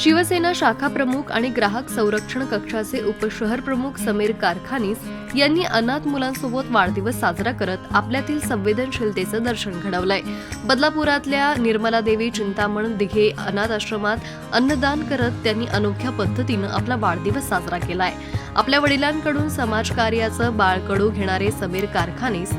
शिवसेना शाखा प्रमुख आणि ग्राहक संरक्षण कक्षाचे उपशहर प्रमुख समीर कारखानीस यांनी अनाथ मुलांसोबत वाढदिवस साजरा करत आपल्यातील संवेदनशीलतेचं दर्शन घडवलंय. बदलापुरातल्या निर्मला देवी चिंतामण दिघे अनाथ आश्रमात अन्नदान करत त्यांनी अनोख्या पद्धतीनं आपला वाढदिवस साजरा केलाय. आपल्या वडिलांकडून समाजकार्याचं बाळकडू घेणारे समीर कारखानीस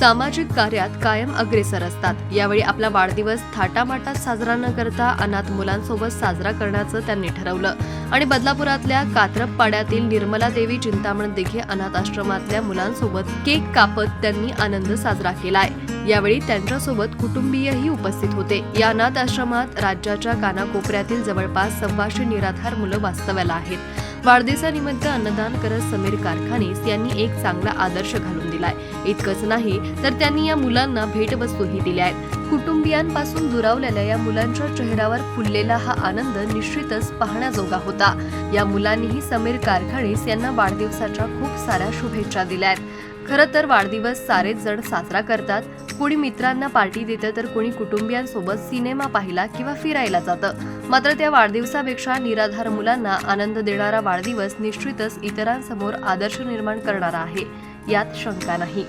सामाजिक कार्यात कायम अग्रेसर असतात. यावेळी आपला वाढदिवस थाटामाटात साजरा न करता अनाथ मुलांसोबत साजरा करण्याचं त्यांनी ठरवलं. आणि बदलापुरातल्या कात्रप पाड्यातील निर्मला देवी चिंतामण दिघे अनाथ आश्रमातल्या मुलांसोबत केक कापत त्यांनी आनंद साजरा केलाय. यावेळी त्यांच्यासोबत कुटुंबीयही उपस्थित होते. या अनाथ आश्रमात राज्याच्या कानाकोपऱ्यातील जवळपास सव्वाशे निराधार मुलं वास्तव्याला आहेत. वाढदिवसानिमित्त अन्नदान करत समीर कारखानीस यांनी एक चांगला आदर्श घालून दिलाय. इतकंच नाही तर त्यांनी या मुलांना भेटवस्तूही दिल्या आहेत. कुटुंबियांपासून दुरावलेल्या या मुलांच्या चेहऱ्यावर फुललेला हा आनंद निश्चितच पाहण्याजोगा होता. या मुलांनीही समीर कारखानीस यांना वाढदिवसाच्या खूप साऱ्या शुभेच्छा दिल्या आहेत. खरं तर वाढदिवस सारेच जण साजरा करतात. कोणी मित्रांना पार्टी देतं तर कुणी कुटुंबियांसोबत सिनेमा पाहिला किंवा फिरायला जातं. मात्र त्या वाढदिवसापेक्षा निराधार मुलांना आनंद देणारा वाढदिवस निश्चितच इतरांसमोर आदर्श निर्माण करणारा आहे. यात शंका नाही.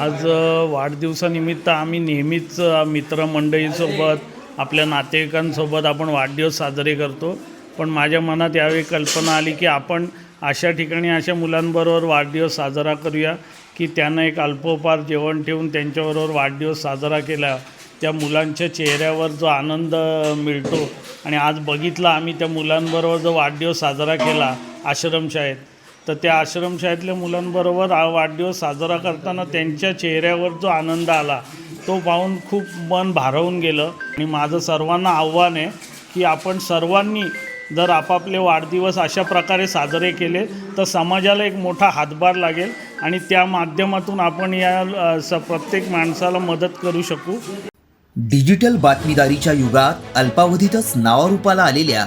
आज वाढदिवसानिमित्त आम्ही नेहमीच मित्रमंडळीसोबत आपल्या नातेवाईकांसोबत आपण वाढदिवस साजरे करतो. पण माझ्या मनात यावेळी कल्पना आली की आपण अशा ठिकाणी अशा मुलांबरोबर वाढदिवस साजरा करूया की त्यांना एक अल्पोपार जेवण ठेवून त्यांच्याबरोबर वाढदिवस साजरा केला. त्या मुलांच्या चेहऱ्यावर जो आनंद मिळतो. आणि आज बघितला आम्ही त्या मुलांबरोबर जो वाढदिवस साजरा केला आश्रमशाळेत. तर त्या आश्रमशाळेतल्या मुलांबरोबर वाढदिवस साजरा करताना त्यांच्या चेहऱ्यावर जो आनंद आला तो पाहून खूप मन भारावून गेलं. आणि माझं सर्वांना आव्हान आहे की आपण सर्वांनी जर आपापले वाढदिवस अशा प्रकारे साजरे केले तर समाजाला एक मोठा हातभार लागेल आणि त्या माध्यमातून आपण या स प्रत्येक माणसाला मदत करू शकू. डिजिटल बातमीदारीच्या युगात अल्पावधीतच नावारूपाला आलेल्या